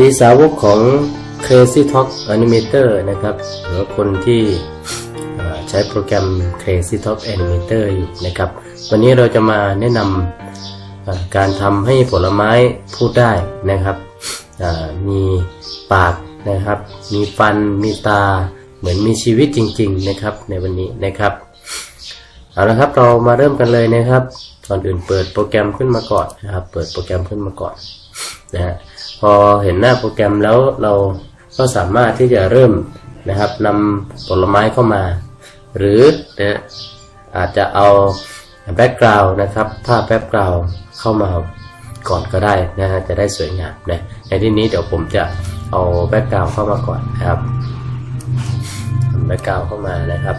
ดีสาวกของ Crazy Talk Animator นะครับหรือคนที่ใช้โปรแกรม Crazy Talk Animator อยู่นะครับ วันนี้เราจะมาแนะนำการทำให้ผลไม้พูดได้นะครับมีปากนะครับ มีฟันมีตาเหมือนมีชีวิตจริง ๆ นะครับในวันนี้นะครับเอาละครับเรามาเริ่มกันเลยนะครับก่อนอื่นเปิดโปรแกรมขึ้นมาก่อนนะครับ เปิดโปรแกรมขึ้นมาก่อนนะฮะ พอเห็นหน้าโปรแกรมแล้วเราก็สามารถที่จะเริ่มนะครับนำผลไม้เข้ามา หรือนะอาจจะเอาแบ็กกราวน์นะครับภาพแบ็กกราวน์เข้ามาก่อนก็ได้นะฮะจะได้สวยงามนะในที่นี้เดี๋ยวผมจะเอาแบ็กกราวน์เข้ามาก่อนนะครับแบ็กกราวน์เข้ามานะครับ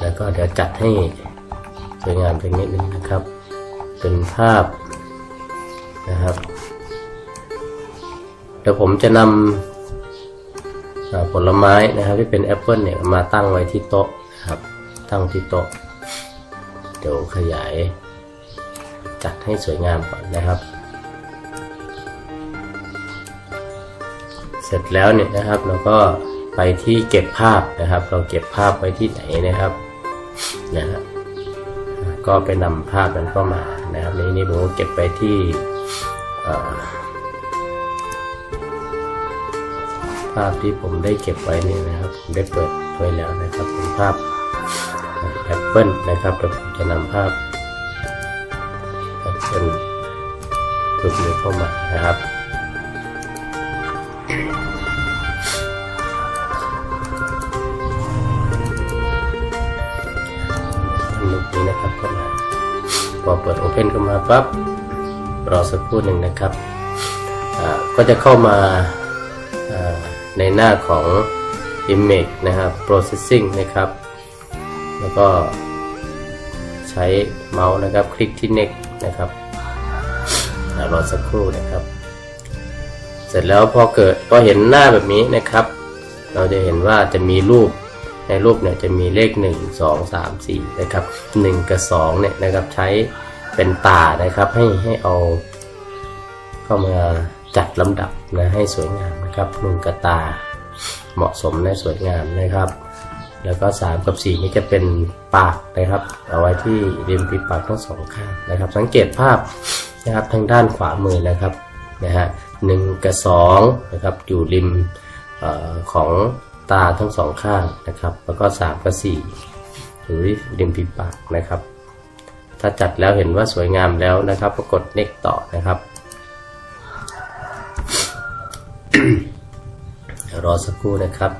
แล้วก็เดี๋ยวจัดให้สวยงามสักนิดนึงนะครับ เป็นภาพนะครับ เดี๋ยวผมจะนำผลไม้นะครับที่เป็นแอปเปิลเนี่ยมาตั้งไว้ที่โต๊ะนะครับ ตั้งที่โต๊ะ เดี๋ยวขยาย จัดให้สวยงามก่อนนะครับ เสร็จแล้วเนี่ยนะครับเราก็ไปที่เก็บภาพนะครับ เราเก็บภาพไว้ที่ไหนนะครับ นะฮะก็ไปนำภาพนั้นเข้ามานะครับในนี้ผมก็เก็บไปที่ภาพที่ผมได้เก็บไว้นี่นะครับผมได้เปิดไว้แล้วนะครับเป็นภาพแอปเปิลนะครับเดี๋ยวผมจะนำภาพแอปเปิลรูปนี้เข้ามานะครับ อเปิด Open เข้ามาปั๊บรอสักครู่หนึ่งนะครับ ก็จะเข้ามาในหน้าของ Image นะครับ Processing นะครับ แล้วก็ใช้เมาส์นะครับ คลิกที่ Next นะครับรอสักครู่นะครับ เสร็จแล้วพอเกิดพอเห็นหน้าแบบนี้นะครับ เราจะเห็นว่าจะมีรูป ในรูปเนี่ยจะมีเลข 1 2 3 4นะครับ1กับ2เนี่ยนะครับใช้เป็นตานะครับให้ให้เอาเข้ามาจัดลำดับนะให้สวยงามนะครับ1กับตาเหมาะสมและสวยงามนะครับ แล้วก็ 3 กับ 4 นี่จะเป็นปากนะครับ เอาไว้ที่ริมฝีปากทั้งสองข้างนะครับ สังเกตภาพนะครับทางด้านขวามือนะครับนะฮะหนึ่งกับสองนะครับอยู่ริมออของ ตาทั้งสองข้างนะครับ แล้วก็สามกับสี่อยู่ที่ริมฝีปากนะครับ ถ้าจัดแล้วเห็นว่าสวยงามแล้วนะครับก็กด next ต่อนะครับ รอสักครู่นะครับ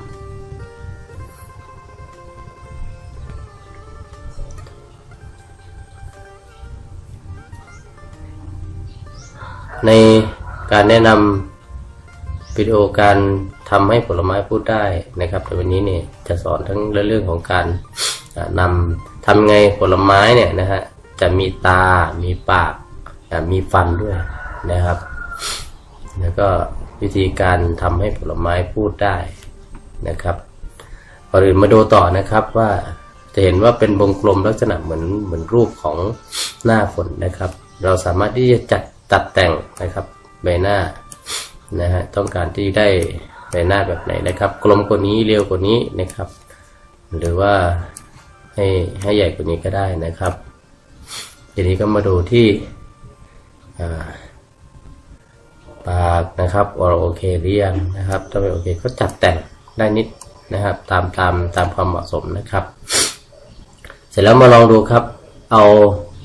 ในการแนะนำวิดีโอการ ทำให้ผลไม้พูดได้นะครับในวันนี้เนี่ยจะสอนทั้งเรื่องของการอ่านำทำไงผลไม้เนี่ยนะฮะจะมีตา มีปาก มีฟันด้วยนะครับ แล้วก็วิธีการทำให้ผลไม้พูดได้นะครับก่อนอื่นมาดูต่อนะครับว่าจะเห็นว่าเป็นวงกลมลักษณะเหมือนเหมือนรูปของหน้าคนนะครับ เราสามารถที่จะจัดตัดแต่งนะครับใบหน้านะฮะต้องการที่ได้ ใบหน้าแบบไหนนะครับ กลมกว่านี้เร็วกว่านี้นะครับ หรือว่าให้ให้ใหญ่กว่านี้ก็ได้นะครับ ทีนี้ก็มาดูที่าปากนะครับว่าเราโอเคหรือยังนะครับถ้าไม่โอเคก็จัดแต่งได้นิดนะครับ ตามตามตามความเหมาะสมนะครับ เสร็จแล้วมาลองดูครับ เอา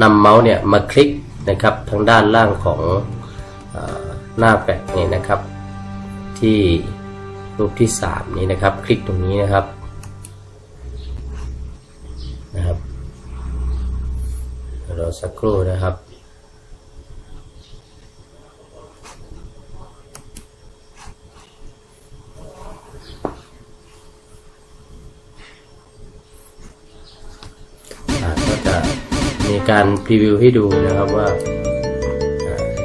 นำเมาส์เนี่ยมาคลิกนะครับทางด้านล่างของอหน้าแปะนี่นะครับ ที่ รูปที่สามนี้นะครับ คลิกตรงนี้นะครับนะครับรอสักครู่นะครับก็จะมีการพรีวิวให้ดูนะครับว่า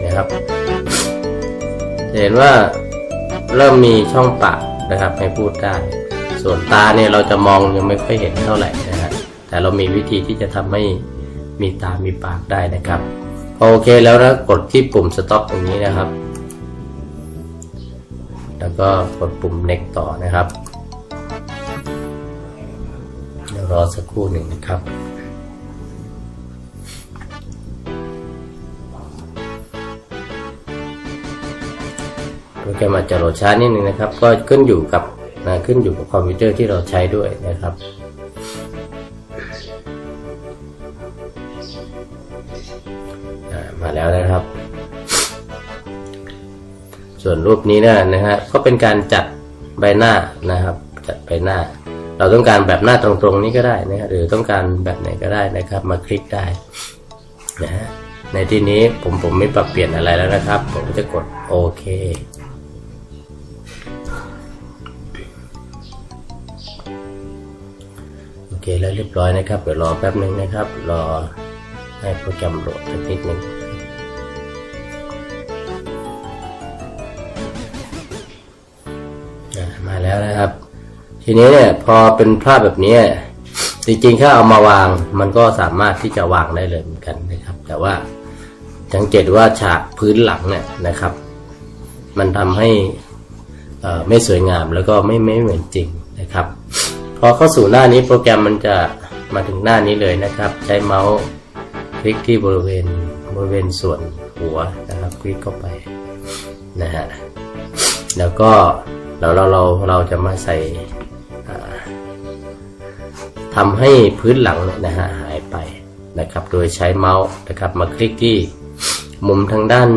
นะครับเห็นว่า เริ่มมีช่องปากนะครับให้พูดได้ ส่วนตาเนี่ยเราจะมองยังไม่ค่อยเห็นเท่าไหร่นะฮะแต่เรามีวิธีที่จะทำให้มีตามีปากได้นะครับพอโอเคแล้วนะกดที่ปุ่ม stop ตรงนี้นะครับ แล้วก็กดปุ่ม next ต่อนะครับเดี๋ยวรอสักครู่หนึ่งนะครับ แกรมอาจจะโหลดช้านิดนึงนะครับ ก็ขึ้นอยู่กับนะขึ้นอยู่กับคอมพิวเตอร์ที่เราใช้ด้วยนะครับมาแล้วนะครับ ส่วนรูปนี้นะนะฮะก็เป็นการจัดใบหน้านะครับ จัดใบหน้า เราต้องการแบบหน้าตรงๆนี้ก็ได้นะฮะหรือต้องการแบบไหนก็ได้นะครับ มาคลิกได้นะฮะในที่นี้ผมผมไม่ปรับเปลี่ยนอะไรแล้วนะครับ ผมจะกดโอเค แล้วเรียบร้อยนะครับเดี๋ยวรอแป๊บนึงนะครับ รอให้โปรแกรมโหลดสักนิดนึงอะมาแล้วนะครับ ทีนี้เนี่ยพอเป็นภาพแบบนี้จริงๆถ้าเอามาวางมันก็สามารถที่จะวางได้เลยเหมือนกันนะครับ แต่ว่าสังเกตว่าฉากพื้นหลังเนี่ยนะครับ มันทำให้ไม่สวยงามแล้วก็ไม่ไม่เหมือนจริงนะครับ พอเข้าสู่หน้านี้โปรแกรมมันจะมาถึงหน้านี้เลยนะครับ ใช้เมาส์คลิกที่บริเวณบริเวณส่วนหัวนะครับ คลิกเข้าไปนะฮะแล้วก็เราเราเราเราจะมาใส่ทำให้พื้นหลังเนี่ยนะฮะหายไปนะครับ โดยใช้เมาส์นะครับ มาคลิกที่มุมทางด้าน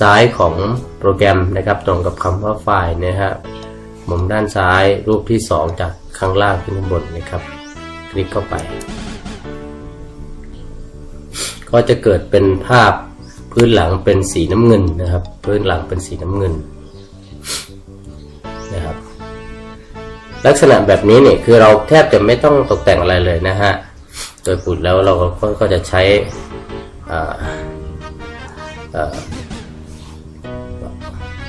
ซ้ายของโปรแกรมนะครับ ตรงกับคำว่าไฟล์นะฮะมุมด้านซ้ายรูปที่ 2 จาก ข้างล่างขึ้นข้างบนนะครับ คลิกเข้าไป ก็จะเกิดเป็นภาพพื้นหลังเป็นสีน้ำเงินนะครับ พื้นหลังเป็นสีน้ำเงินนะครับ ลักษณะแบบนี้เนี่ยคือเราแทบจะไม่ต้องตกแต่งอะไรเลยนะฮะโดยปุดแล้วเราก็ก็จะใช้อ่าอ่า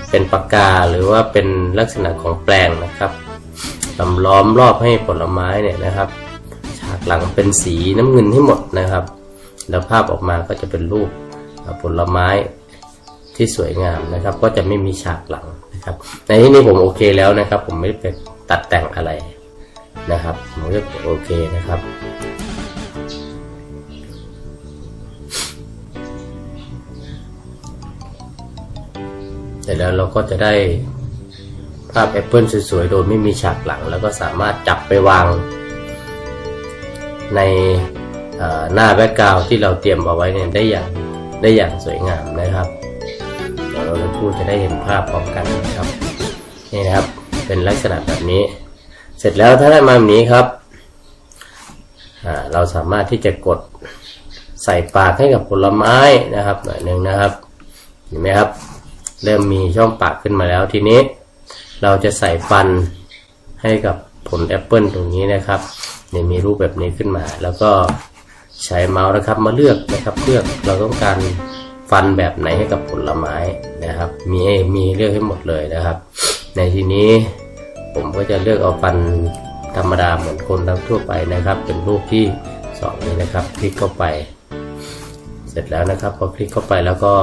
เป็นปากกาหรือว่าเป็นลักษณะของแปลงนะครับ ลำล้อมรอบให้ผลไม้เนี่ยนะครับ ฉากหลังเป็นสีน้ำเงินให้หมดนะครับ แล้วภาพออกมาก็จะเป็นรูปผลไม้ที่สวยงามนะครับ ก็จะไม่มีฉากหลังนะครับ ในที่นี้ผมโอเคแล้วนะครับ ผมไม่ได้ไปตัดแต่งอะไรนะครับผมก็โอเคนะครับเสร็จแล้วเราก็จะได้าพแอปเปิลสวยๆ โดยไม่มีฉากหลัง แล้วก็สามารถจับไปวาง ในหน้าแบ็กกราวที่เราเตรียมเอาไว้เนี่ยได้อย่างได้อย่างสวยงามนะครับเดี๋ยวเราจะพูดจะได้เห็นภาพพร้อมกันนะครับนี่นะครับเป็นลักษณะแบบนี้ เสร็จแล้วถ้าได้มาแบบนี้ครับเราสามารถที่จะกดใส่ปากให้กับผลไม้นะครับหน่อยหนึ่งนะครับเห็นไหมครับ เริ่มมีช่องปากขึ้นมาแล้วทีนี้ เราจะใส่ฟันให้กับผลแอปเปิลตรงนี้นะครับเนี่ยมีรูปแบบนี้ขึ้นมา แล้วก็ใช้เมาส์นะครับมาเลือกนะครับเลือกเราต้องการฟันแบบไหนให้กับผลไม้นะครับ มีมีเลือกให้หมดเลยนะครับ ในทีนี้ผมก็จะเลือกเอาฟันธรรมดาเหมือนคนทั่วไปนะครับ เป็นรูปที่สองนี้นะครับ คลิกเข้าไป เสร็จแล้วนะครับพอคลิกเข้าไปแล้วก็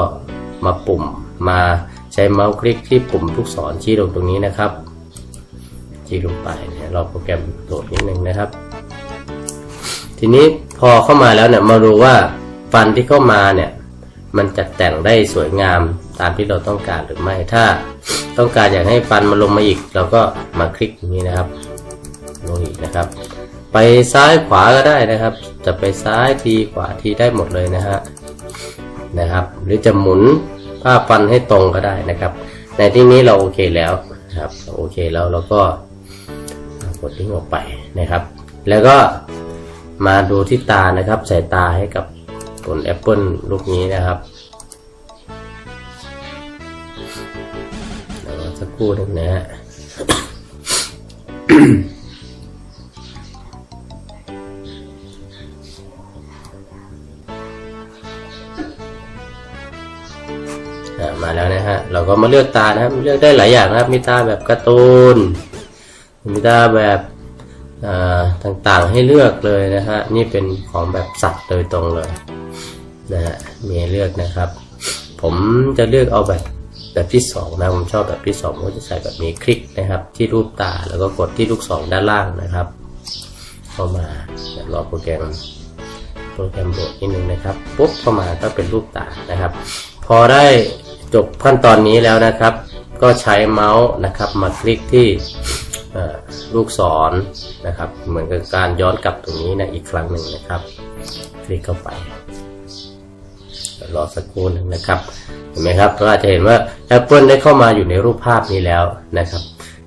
มาปุ่มมา ใช้เมาส์คลิกที่ปุ่มลูกศรชี้ลงตรงนี้นะครับชี้ลงไปเนี่ยรอโปรแกรมโหลดนิดนึงนะครับ ทีนี้พอเข้ามาแล้วเนี่ยมาดูว่าฟันที่เข้ามาเนี่ยมันจัดแต่งได้สวยงามตามที่เราต้องการหรือไม่ ถ้าต้องการอยากให้ฟันมันลงมาอีก เราก็มาคลิกตรงนี้นะครับลงอีกนะครับ ไปซ้ายขวาก็ได้นะครับ จะไปซ้ายทีขวาทีได้หมดเลยนะฮะนะครับ หรือจะหมุน ผ้าฟันให้ตรงก็ได้นะครับ ในที่นี้เราโอเคแล้วครับโอเคแล้วเราก็กดทิ้งออกไปนะครับ แล้วก็มาดูที่ตานะครับ ใส่ตาให้กับผลแอปเปิลลูกนี้นะครับเดี๋ยวสักครู่นึงนะฮะ ก็มาเลือกตานะครับ เลือกได้หลายอย่างนะครับ มีตาแบบการ์ตูน มีตาแบบต่างๆให้เลือกเลยนะฮะ นี่เป็นของแบบสัตว์โดยตรงเลยนะฮะ มีเลือกนะครับ ผมจะเลือกเอาแบบแบบที่สองนะ ผมชอบแบบที่สองผมก็จะใส่แบบมีคลิกนะครับ ที่รูปตาแล้วก็กดที่ลูกศรด้านล่างนะครับ เข้ามารอโปรแกรมโปรแกรมโหลดนิดนึงนะครับปุ๊บเข้ามาก็เป็นรูปตานะครับ พอได้ จบขั้นตอนนี้แล้วนะครับ ก็ใช้เมาส์นะครับมาคลิกที่ลูกศรนะครับ เหมือนกับการย้อนกลับตรงนี้นะอีกครั้งหนึ่งนะครับ คลิกเข้าไปรอสักครู่หนึ่งนะครับเห็นไหมครับเราอาจจะเห็นว่า Apple ได้เข้ามาอยู่ในรูปภาพนี้แล้วนะครับ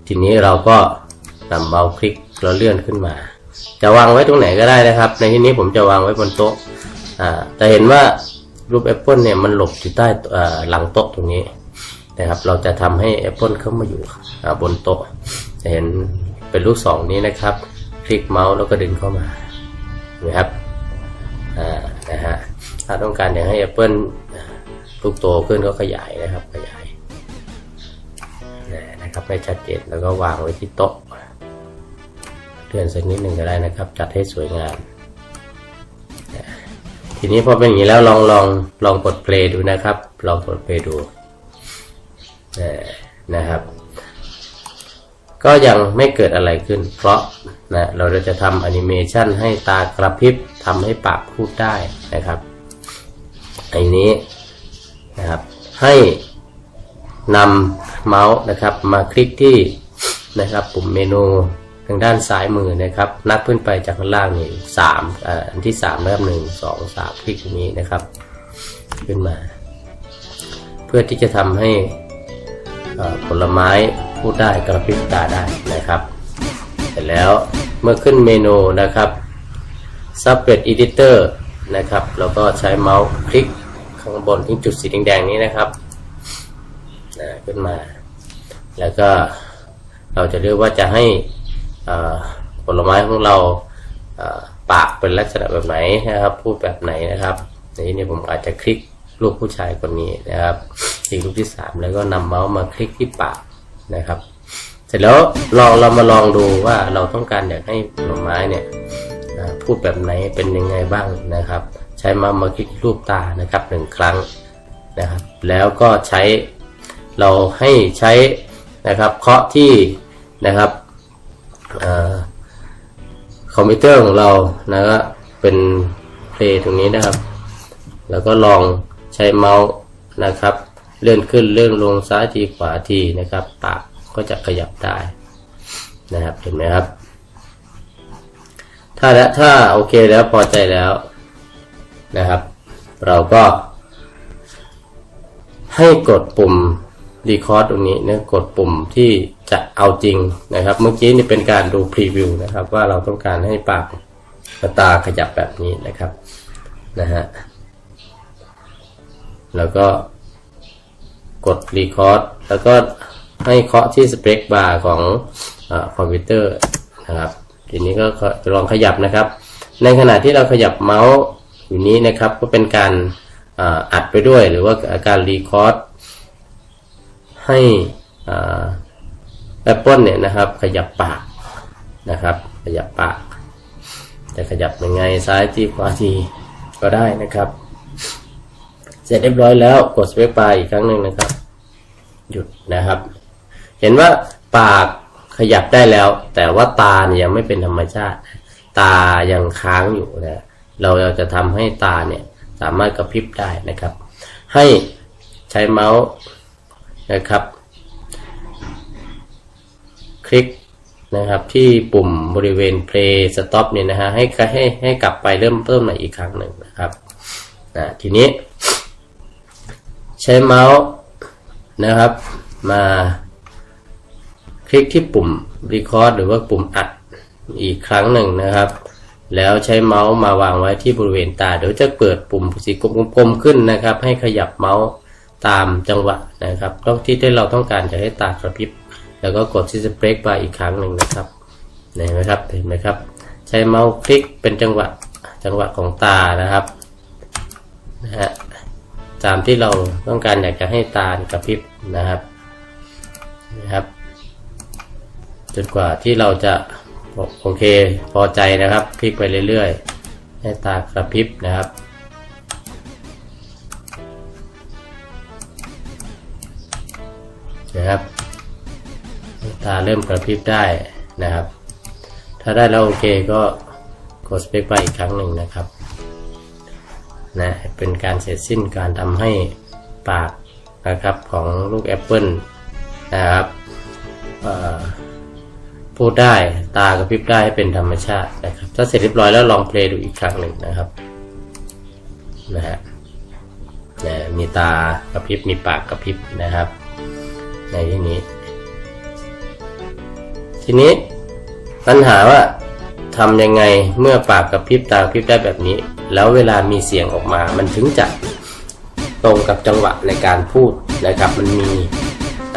ทีนี้เราก็นำเมาส์คลิกแล้วเลื่อนขึ้นมา จะวางไว้ตรงไหนก็ได้นะครับ ในที่นี้ผมจะวางไว้บนโต๊ะแต่เห็นว่า รูป Apple เนี่ยมันหลบอยู่ใต้หลังโต๊ะตรงนี้นะครับ เราจะทำให้ Apple เข้ามาอยู่บนโต๊ะจะเห็นเป็นลูกศรนี้นะครับ คลิกเมาส์แล้วก็ดึงเข้ามานะครับอ่านะฮะถ้าต้องการอยากให้ Apple ลูกโตขึ้นก็ขยายนะครับขยายนะครับให้ชัดเจนแล้วก็วางไว้ที่โต๊ะเลื่อนสักนิดหนึ่งก็ได้นะครับ จัดให้สวยงาม ทีนี้พอเป็นอย่างนี้แล้วลองลองลองกดเพลย์ดูนะครับ ลองกดเพลย์ดูนะครับ ก็ยังไม่เกิดอะไรขึ้น เพราะนะเราจะทำแอนิเมชันให้ตากระพริบทำให้ปากพูดได้นะครับอันนี้นะครับให้นำเมาส์นะครับมาคลิกที่นะครับปุ่มเมนู ทางด้านซ้ายมือนะครับ นับขึ้นไปจากข้างล่างนี่สามอันที่สามนะครับหนึ่งสองสามคลิกตรงนี้นะครับ ขึ้นมา เพื่อที่จะทำให้ผลไม้พูดได้กระพริบตาได้นะครับ เสร็จแล้วเมื่อขึ้นเมนูนะครับ Subject Editor นะครับแล้วก็ใช้เมาส์คลิกข้างบนที่จุดสีแดงๆนี้นะครับนะขึ้นมา แล้วก็เราจะเลือกว่าจะให้ ผลไม้ของเราปากเป็นลักษณะแบบไหนนะครับ พูดแบบไหนนะครับในนี้ผมอาจจะคลิกรูปผู้ชายคนนี้นะครับคลิกรูปที่สามแล้วก็นำเมาส์มาคลิกที่ปากนะครับ เสร็จแล้วลองเรามาลองดูว่าเราต้องการอยากให้ผลไม้เนี่ยพูดแบบไหนเป็นยังไงบ้างนะครับ ใช้มามาคลิกรูปตานะครับหนึ่งครั้งนะครับ แล้วก็ใช้เราให้ใช้นะครับเคาะที่นะครับ คอมพิวเตอร์ของเรานะครับเป็นเพลย์ตรงนี้นะครับ แล้วก็ลองใช้เมาส์นะครับ เลื่อนขึ้นเลื่อนลงซ้ายทีขวาทีนะครับ ปากก็จะขยับได้นะครับเห็นไหมครับ ถ้าและถ้าโอเคแล้วพอใจแล้วนะครับ เราก็ให้กดปุ่ม รีคอร์ดตรงนี้นะกดปุ่มที่จะเอาจริงนะครับ เมื่อกี้นี่เป็นการดูพรีวิวนะครับ ว่าเราต้องการให้ปากตาขยับแบบนี้นะครับนะฮะแล้วก็กดรีคอร์ดแล้วก็ให้เคาะที่สเปคบาร์ของอคอมพิวเตอร์นะครับทีนี้ก็ลองขยับนะครับ ในขณะที่เราขยับเมาส์อยู่นี้นะครับ ก็เป็นการออัดไปด้วยหรือว่าการรีคอร์ด ให้แอปเปิลเนี่ยนะครับ ขยับปากนะครับ ขยับปาก จะขยับยังไงซ้ายทีขวาทีก็ได้นะครับ เสร็จเรียบร้อยแล้วกดสเปคบาร์อีกครั้งหนึ่งนะครับ หยุดนะครับ เห็นว่าปากขยับได้แล้ว แต่ว่าตาเนี่ยยังไม่เป็นธรรมชาติ ตายังค้างอยู่นะเราจะทำให้ตาเนี่ยสามารถกระพริบได้นะครับ ให้ใช้เมาส์ นะครับ คลิกนะครับที่ปุ่มบริเวณ play stop เนี่ยนะฮะให้ให้ให้กลับไปเริ่มต้นใหม่อีกครั้งหนึ่งนะครับนะทีนี้ ใช้เมาส์นะครับ มาคลิกที่ปุ่ม record หรือว่าปุ่มอัดอีกครั้งหนึ่งนะครับ แล้วใช้เมาส์มาวางไว้ที่บริเวณตา เดี๋ยวจะเกิดปุ่มสีกลมๆขึ้นนะครับ ให้ขยับเมาส์ ตามจังหวะนะครับต้องที่ที่เราต้องการจะให้ตากระพริบ แล้วก็กดที่สเปรกบาร์อีกครั้งหนึ่งนะครับเห็นไหมครับเห็นไหมครับ ใช้เมาส์คลิกเป็นจังหวะจังหวะของตานะครับนะฮะตามที่เราต้องการอยากจะให้ตากระพริบนะครับนะครับจนกว่าที่เราจะโอเคพอใจนะครับ คลิกไปเรื่อยๆ ให้ตากระพริบนะครับ นะครับ ตาเริ่มกระพริบได้นะครับ ถ้าได้แล้วโอเคก็กดสเปคไปอีกครั้งหนึ่งนะครับนะเป็นการเสร็จสิ้นการทำให้ปากนะครับของลูกแอปเปิลนะครับพูดได้ตากระพริบได้ให้เป็นธรรมชาตินะครับ ถ้าเสร็จเรียบร้อยแล้วลองเพลย์ดูอีกครั้งหนึ่งนะครับนะฮะนะมีตากระพริบมีปากกระพริบนะครับ ในที่นี้ ทีนี้ปัญหาว่าทำยังไงเมื่อปากกับพริบตาพริบได้แบบนี้ แล้วเวลามีเสียงออกมา มันถึงจะตรงกับจังหวะในการพูดนะครับ มันมี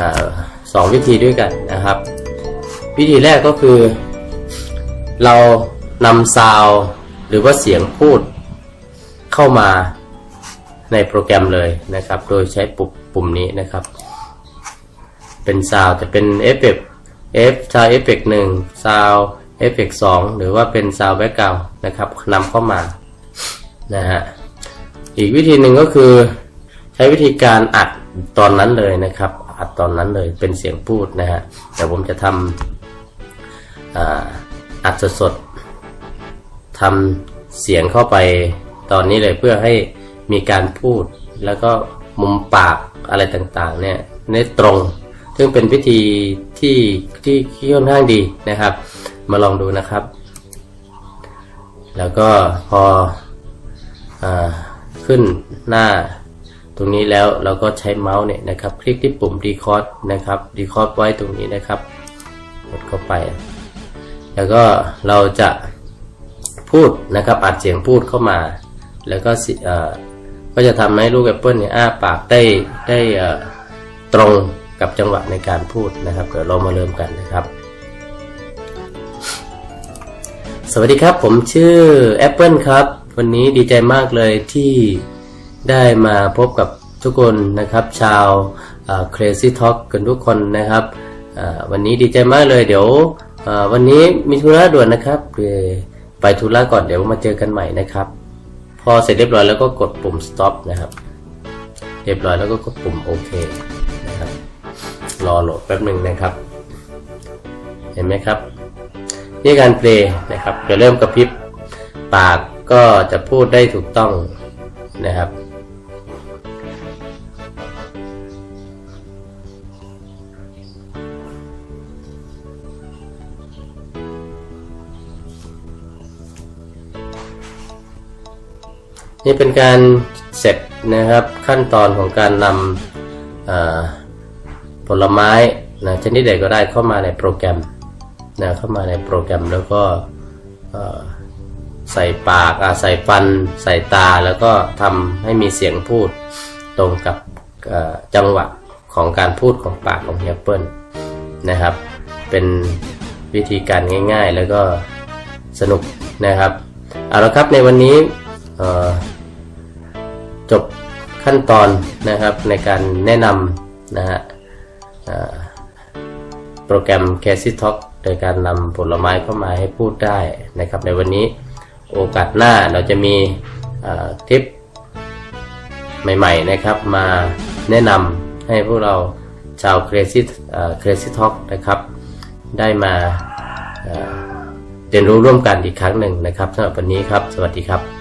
อสองวิธีด้วยกันนะครับ วิธีแรกก็คือ เรานำซาวหรือว่าเสียงพูดเข้ามาในโปรแกรมเลยนะครับ โดยใช้ปุ่มปุ่มนี้นะครับ เป็นซาวจะเป็นเอฟเฟกต์ F ซาวเอฟเฟกหนึ่งซาวเอฟเฟกสองหรือว่าเป็นซาวแบ็กกราวนะครับนำเข้ามานะฮะอีกวิธีหนึ่งก็คือใช้วิธีการอัดตอนนั้นเลยนะครับ อัดตอนนั้นเลยเป็นเสียงพูดนะฮะแต่ผมจะทำอัดสดๆทำเสียงเข้าไปตอนนี้เลยเพื่อให้มีการพูดแล้วก็มุมปากอะไรต่างๆเนี่ยในตรง ซึ่งเป็นวิธีที่ที่ค่อนข้างดีนะครับ มาลองดูนะครับ แล้วก็พออขึ้นหน้าตรงนี้แล้วเราก็ใช้เมาส์เนี่ยนะครับ คลิกที่ปุ่ม Decode นะครับ Decode ไว้ตรงนี้นะครับกดเข้าไป แล้วก็เราจะพูดนะครับอัดเสียงพูดเข้ามา แล้วก็ก็จะทำให้ลูกแอปเปิลเนี่ยอ้าปากได้ได้ตรง กับจังหวะในการพูดนะครับ เดี๋ยวเรามาเริ่มกันนะครับ สวัสดีครับ ผมชื่อ Apple ครับ วันนี้ดีใจมากเลยที่ได้มาพบกับทุกคนนะครับ ชาว Crazy Talk กันทุกคนนะครับ วันนี้ดีใจมากเลยเดี๋ยววันนี้มีธุระด่วนนะครับไปธุระก่อนเดี๋ยวมาเจอกันใหม่นะครับ พอเสร็จเรียบร้อยแล้วก็กดปุ่ม stop นะครับ เรียบร้อยแล้วก็กดปุ่มโอเค รอโหลดแป๊บหนึ่งนะครับ เห็นไหมครับ นี่การเพลย์นะครับจะเริ่มกระพริบปากก็จะพูดได้ถูกต้องนะครับนี่เป็นการเสร็จนะครับขั้นตอนของการนำ ผลไม้นะชนิดใดก็ได้เข้ามาในโปรแกรมนะเข้ามาในโปรแกรมแล้วก็ใส่ปากอะใส่ฟัน ใส่ตาแล้วก็ทำให้มีเสียงพูดตรงกับจังหวะของการพูดของปากของเฮียเปิลนะครับ เป็นวิธีการง่าย ๆ แล้วก็สนุกนะครับเอาละครับในวันนี้จบขั้นตอนนะครับในการแนะนำนะฮะ โปรแกรม c a s i Talk โดยการนำผลไม้เข้ามาให้พูดได้นะครับ ในวันนี้โอกาสหน้าเราจะมีทิปใหม่ๆนะครับ มาแนะนำให้พวกเราชาว Crazy Crazy Talk นะครับ ได้มาเรียนรู้ร่วมกันอีกครั้งหนึ่งนะครับสำหรับวันนี้ครับ สวัสดีครับ